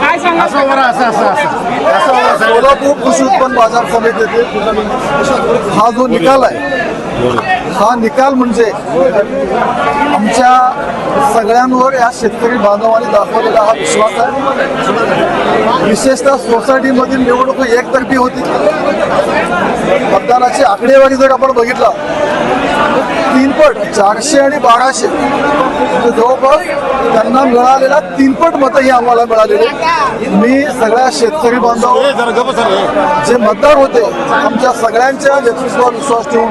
काय सांगा असं बरं असं असं असं सोलापूर कृषी उत्पन्न बाजार समितीतील हा जो निकाल आहे हा निकाल म्हणजे आमच्या सगळ्यांवर या शेतकरी बांधवांनी दाखवलेला हा विश्वास आहे. विशेषतः सोसायटीमधील निवडणूक एकतर्फी होती मतदानाची आकडेवारी जर आपण बघितला तीनपट चारशे आणि बाराशे. म्हणजे जवळपास त्यांना मिळालेला तीनपट मतं ही आम्हाला मिळालेली मी सगळ्या शेतकरी बांधव. जे मतदार होते आमच्या सगळ्यांच्या नेतृत्वावर विश्वास ठेवून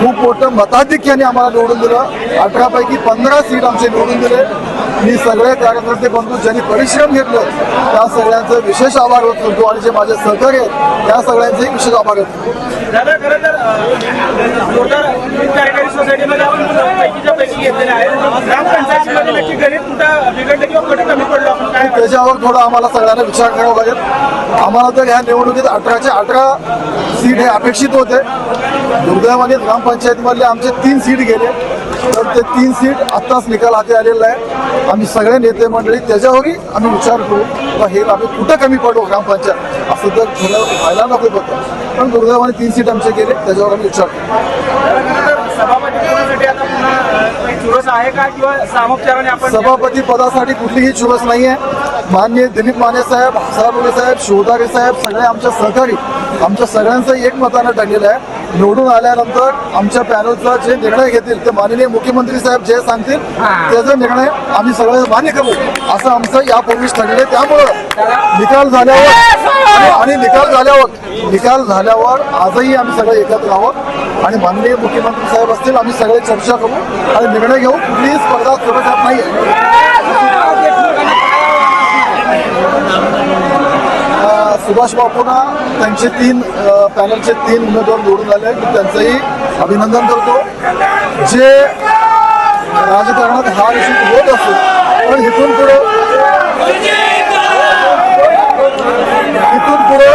खूप मोठं मताधिक्याने आम्हाला निवडून दिलं. अठरा पैकी पंधरा सीट आमचे निवडून दिले. मी सगळे कार्यकर्ते बंधू ज्यांनी परिश्रम घेतले त्या सगळ्यांचे विशेष आभार व्यक्त करतो आणि जे माझे सहकारी आहेत त्या सगळ्यांचे विशेष आभार व्यक्त करतो. दादा खरं तर अं, मोटार वीज कार्यकारी सोसायटीमध्ये आपण पैकीच्या पैकी घेतलेले आहे ग्रामपंचायतीमध्ये नक्की गणित कुठं बिघडलं किंवा कुठे कमी पडलो आपण काय त्याच्यावर थोडा आम्हाला सगळ्यांना विचार करावा लागेल. आम्हाला तर ह्या निवडणुकीत अठराचे अठरा सीट हे अपेक्षित होते. दुर्दैवाने ग्रामपंचायतीमधले आमचे तीन सीट गेले. तर ते तीन सीट आत्ताच निकाल हाती आलेला आहे. आम्ही सगळे नेते मंडळी त्याच्यावरही आम्ही विचार करू का हे आम्ही कुठं कमी पडू ग्रामपंचायत? असं तर थोडं व्हायला नको होतं. पण दुर्दैवाने तीन सीट आमचे गेले त्याच्यावर आम्ही विचार करू. सभापती पदासाठी कुठलीही चुरस नाही आहे. मान्य दिलीप माने साहेब साहेब शिवदारे साहेब सगळे आमच्या सहकारी आमच्या सगळ्यांचं एकमतानं ठरलेलं आहे. निवडून आल्यानंतर आमच्या पॅनलचा जे निर्णय घेतील ते माननीय मुख्यमंत्री साहेब जे सांगतील त्याचा निर्णय आम्ही सगळे मान्य करू. असं आमचं यापूर्वीच ठरलेलं आहे. त्यामुळं निकाल झाल्यावर आणि निकाल झाल्यावर निकाल झाल्यावर आजही आम्ही सगळे एकत्र आहोत. आणि माननीय मुख्यमंत्री साहेब असतील आम्ही सगळे चर्चा करू आणि निर्णय घेऊ. कुठलीही स्पर्धा सुरक्षात नाही आहे अ, सुभाष बापूंना त्यांचे तीन पॅनलचे तीन उमेदवार निवडून आले मी त्यांचंही अभिनंदन करतो. जे राजकारणात हार इशू होत असतो पण इथून पुढे इथून पुढे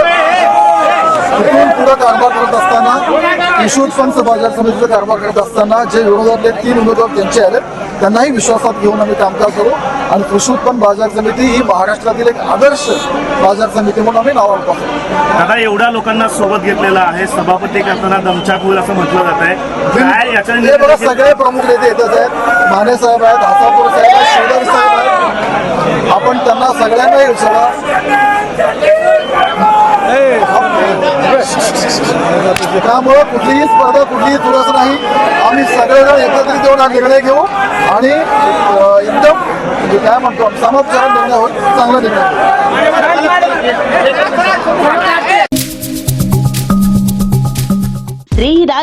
इथून पुढे कारभार करत असताना इशू उत्पन्न बाजार समितीचा कारभार करत असताना जे विरोधातले तीन उमेदवार त्यांचे आले त्यांनाही विश्वासात घेऊन आम्ही कामकाज करू. आणि कृषी उत्पन्न बाजार समिती ही महाराष्ट्रातील एक आदर्श बाजार समिती म्हणून आम्ही नावावर पाहतो दादा एवढ्या लोकांना सोबत घेतलेला आहे सभापती करताना दमछाक होईल असं म्हटलं जात आहे. बघा सगळे प्रमुख नेते येतच आहेत. माने साहेब आहेत हासापूर साहेब आहेत शिवदार साहेब आहेत. आपण त्यांना सगळ्यांनाही विचारा त्यामुळं कुठलीही स्पर्धा कुठलीही चुरस नाही. आम्ही सगळेजण एकत्रित येऊन हा निर्णय घेऊ आणि एकदम म्हणजे काय म्हणतो समापचार निर्णय होईल चांगला निर्णय